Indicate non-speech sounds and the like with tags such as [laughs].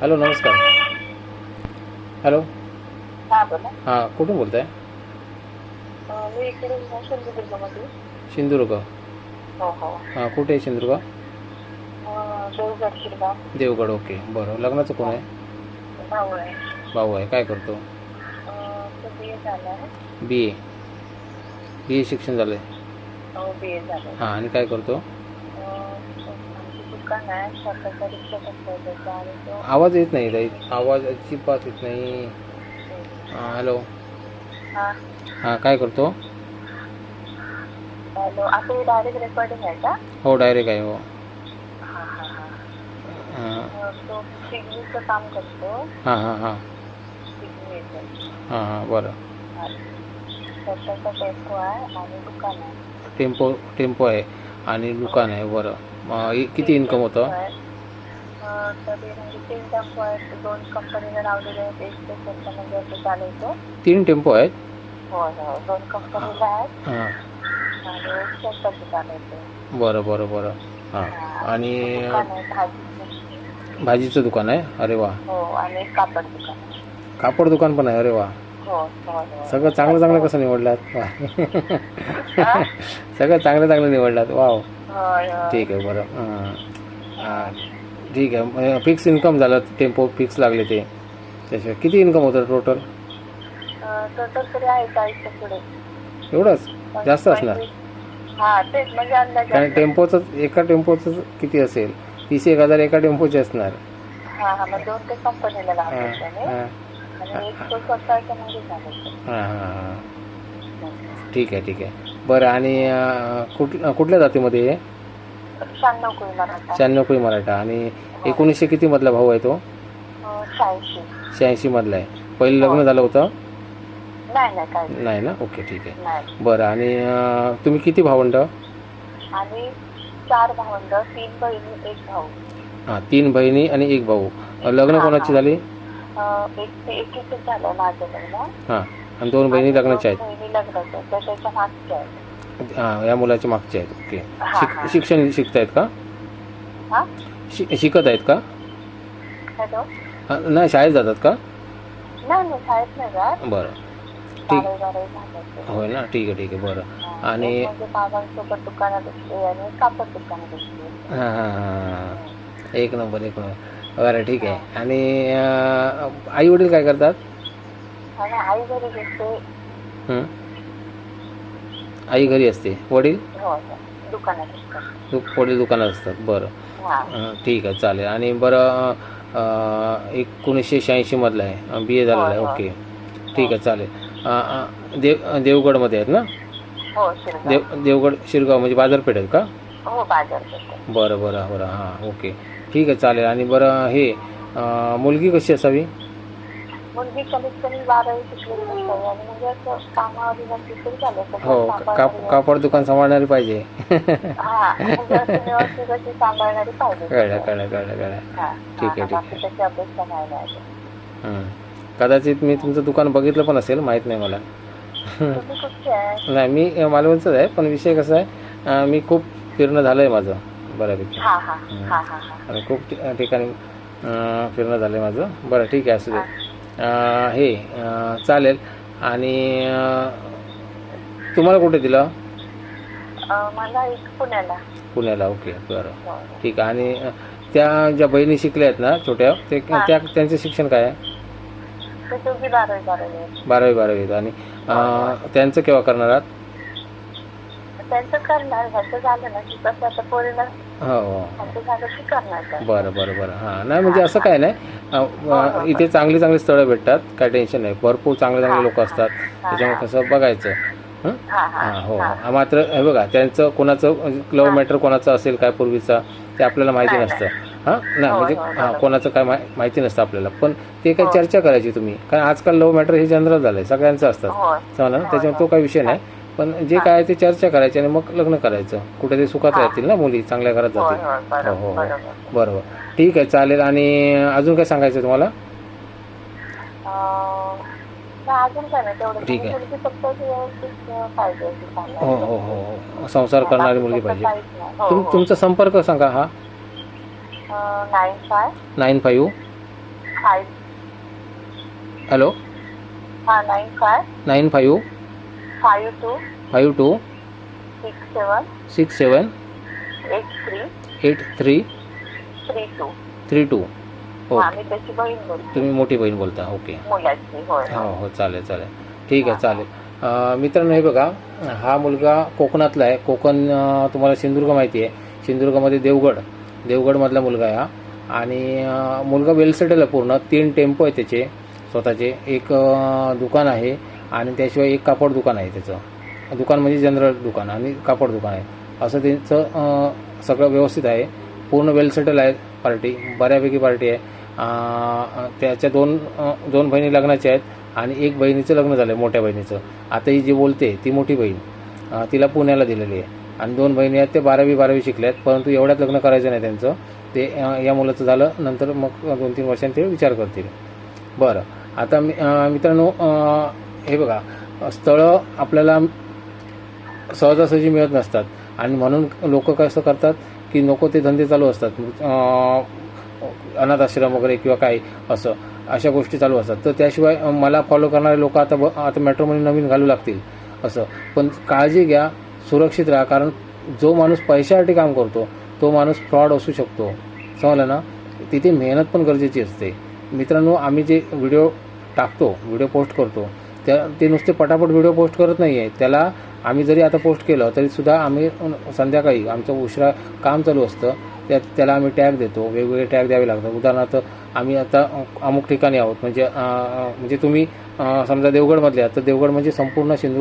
Hello नमस्कार. Hello. हा हां कुठून बोलताय? सिंधुदुर्ग. हो हो. हां कुठे आहे सिंधुदुर्ग? देवगड ओके. बरं लग्नाचं कोण आहे? भाऊ आहे. भाऊ आहे. काय करतो? बी ए आहे. बी ए शिक्षण झालं आहे हो झालं हां आणि काय करतो? दुकान आहे स्वतःचा रिक्षा करतो त्याचा आणि तो आवाज येत नाही ताई. आवाज अजिबात येत नाही. हां हॅलो. हा. हां काय करतो? हॅलो डायरेक्ट रेकॉर्डिंग आहे का? हो डायरेक्ट आहे हो. हा हा हा. हां. अं, तो सिग्नीचं काम करतो. हां हां हां. सिग्नी येतो हां हां बरं. स्वतःचा टेम्पो आहे आणि दुकान आहे. टेम्पो टेम्पो आहे आणि दुकान आहे बरं. मग किती इन्कम होतं? म्हणजे तीन टेम्पो आहेत. हां. बरं बरं बरं. हां. आणि भाजीचं. दुकान आहे? अरे वा. हो कापड दुकान आहे. कापड दुकान पण आहे? अरे वा. हो होय सगळं चांगलं चांगलं कसं निवडलात? वा हा? [laughs] सगळं चांगलं चांगलं निवडलात. वाव. ठीक आहे बरं. हां. ठीक आहे. फिक्स इन्कम झालं टेम्पो फिक्स लागले ते. त्याशिवाय किती इन्कम होतं टोटल एवढंच? जास्त असणार? हा म्हणजे कारण टेम्पोचं एका टेम्पोचं किती असेल? तीस एक हजार एका टेम्पोचे असणार. हा हा हां. ठीक आहे ठीक आहे. बरं आणि अं, कुठ कुठल्या जातीमध्ये आहे शहाण्णव कुळी मराठा. शहाण्णव कुळी मराठा. आणि एकोणीसशे किती मधला भाऊ आहे तो? अं, शहाऐंशी. शहाऐंशी मधला आहे. पहिलं लग्न झालं होतं? नाही नाही काय नाही. ना? ओके ठीक आहे. नाही. बरं आणि अं, तुम्ही किती भावंड? आणि चार भावंड तीन बहिणी एक भाऊ. हां तीन बहिणी आणि एक भाऊ. लग्न हां, कोणाची हां. झाली? अं, एक ते एकीच झालं माझं लग्न. हां. आणि दोन बहिणी लग्नाच्या बहिणी मागच्या आहेत. हां या मुलाच्या मागच्या आहेत. ओके. हां, शिक हां. शिक्षण शिकतायत का? हा? शि शिकत आहेत का? हॅलो? हां, नाही शाळेत जातात का? नाही नाही शाळेत नाही जात. बरं. ठीक. बारावी बारावी झालं ते. होय ना ठीक आहे ठीक आहे. बरं. आणि- एक म्हणजे बाबांसोबत दुकानात असते आणि एक कापड दुकानात असते हां हां हां एक नंबर एक नंबर. बरं ठीक आहे. आणि आई वडील काय करतात? आणि आई घरी घेते हं? आई घरी असते. वडील? हो हो, दुकानात असतात. दु वडील दुकानात असतात. बरं. हा. अं, ठीक आहे चालेल. आणि बरं अं, एकोणीसशे शहाऐंशीमधलं आहे. बी ए झालेलं आहे. होय, होय. ओके ठीक आहे चालेल. अं, अं, देव देवगडमध्ये आहेत ना? हो शिरगाव. देव देवगड शिरगाव म्हणजे बाजारपेठ आहेत का? हो बाजार करते बरं बरं बरं. हां ओके ठीक आहे चालेल. आणि बरं हे अं, मुलगी कशी असावी? मुलगी कमीत कमी बारावी शिकलेली नसावी आणि म्हणजे असं कामावर नसली तरी पण हो सांभाळणारी काप कापड दुकान सांभाळणारी पाहिजे. हा म्हणजे असं व्यवस्थित अशी सांभाळणारी पाहिजे. कळलं कळलं कळलं हा, ठीक आहे, हा, ठीक आहे. बाकी त्याची अपेक्षा नाही नाही हं. कदाचित मी तुमचं दुकान बघितलं पण असेल माहीत नाही मला. तुम्ही कुठचे आहे? नाही मी मालवणचंच आहे पण विषय कसा आहे अं, मी खूप फिरणं झालं आहे माझं बऱ्यापैकी. हा हा हा हा हा आणि खूप ठि- ठिकाणी अं, फिरणं झालं आहे माझं. बरं ठीक आहे असू दे. हे चालेल. आणि तुम्हाला कुठे दिलं? मला एक पुण्याला. पुण्याला ओके बरं. हो. ठीक आहे. आणि त्या ज्या बहिणी शिकल्या आहेत ना छोट्या ते हा. त्या त्यांचं शिक्षण काय आहे? बारावी बारावी आणि अं, त्यांचं केव्हा करणार आहात? त्यांचं करणार ह्याचं झालं ना की कसं आता पोरीला हो. हो ह्याचं झालं की करणार का बरं बरं बरं. हां नाही म्हणजे असं काय नाही. अं, अं, इथे चांगली चांगली स्थळं भेटतात काय टेन्शन नाही. भरपूर चांगले चांगले लोक असतात. त्याच्यामुळे कसं बघायचं. हं? हा हा हां हो. हो. मात्र हे बघा त्यांचं कोणाचं लव्ह मॅटर कोणाचं असेल काय पूर्वीचा ते आपल्याला माहिती नसतं. हां? नाही हो, म्हणजे हो, हां. कोणाचं काय मा- माहिती नसतं आपल्याला. पण ते काय हो. चर्चा करायची तुम्ही. कारण आजकाल लव्ह मॅटर हे जनरल झालंय. सगळ्यांचं असतात समजा ना? हो, त्याच्यामुळे हो. तो काही विषय नाही. पण जे काय आहे ते चर्चा करायची आणि मग लग्न करायचं. कुठेतरी सुखात हां. राहतील ना मुली चांगल्या घरात जातील. हो, बरोबर हो, हो. बरोबर. ठीक आहे चालेल. आणि अजून काय सांगायचं तुम्हाला? ठीक आहे. हो हो हो हो संसार करणारी मुलगी पाहिजे. हो, तुम हो. तुमचा संपर्क सांगा हा. नाईन फाईव्ह हॅलो हा nine five five two five two six seven six seven eight three eight three three two. Three two. Okay. तुम्ही मोठी बहीण बोलता. ओके. हो हो चालेल चालेल. ठीक आहे चालेल. मित्रांनो हे बघा हा मुलगा कोकणातला आहे. कोकण तुम्हाला सिंधुदुर्ग माहिती आहे. सिंधुदुर्गमध्ये देवगड. देवगडमधला मुलगा आहे हा. आणि मुलगा वेल सेटल आहे पूर्ण. तीन टेम्पो आहे त्याचे स्वतःचे. एक दुकान आहे. आणि त्याशिवाय एक कापड दुकान आहे त्याचं. दुकान म्हणजे जनरल दुकान आणि कापड दुकान आहे. असं त्यांचं सगळं व्यवस्थित आहे. पूर्ण वेल सेटल आहे पार्टी बऱ्यापैकी पार्टी आहे. त्याच्या दोन दोन बहिणी लग्नाच्या आहेत आणि एक बहिणीचं लग्न झालं आहे मोठ्या बहिणीचं. आता ही जी बोलते ती मोठी बहीण तिला पुण्याला दिलेली आहे. आणि दोन बहिणी आहेत ते बारावी बारावी शिकल्यात परंतु एवढ्यात लग्न करायचं नाही त्यांचं. ते या मुलाचं झालं नंतर मग दोन तीन वर्षांनी ते विचार करतील. बरं. आता मी मित्रांनो हे बघा स्थळं आपल्याला सहजासहजी मिळत नसतात. आणि म्हणून लोक कसं करतात की नको ते धंदे चालू असतात. अनाथ आश्रम वगैरे किंवा काही असं अशा गोष्टी चालू असतात. तर त्याशिवाय मला फॉलो करणारे लोक आता ब आता मेट्रोमध्ये नवीन घालू लागतील असं. पण काळजी घ्या सुरक्षित राहा. कारण जो माणूस पैशासाठी काम करतो तो माणूस फ्रॉड असू शकतो. समजलं ना? तिथे मेहनत पण गरजेची असते. मित्रांनो आम्ही जे व्हिडिओ टाकतो व्हिडिओ पोस्ट करतो त्या ते नुसते पटापट व्हिडिओ पोस्ट करत नाही आहे त्याला आम्ही जरी आता पोस्ट केलं तरीसुद्धा आम्ही संध्याकाळी आमचं उशिरा काम चालू असतं. त्या त्याला आम्ही टॅग देतो. वेगवेगळे टॅग द्यावे लागतात. उदाहरणार्थ आम्ही आता अमुक ठिकाणी आहोत. म्हणजे म्हणजे तुम्ही समजा देवगडमधले आहात. तर देवगड म्हणजे संपूर्ण सिंधू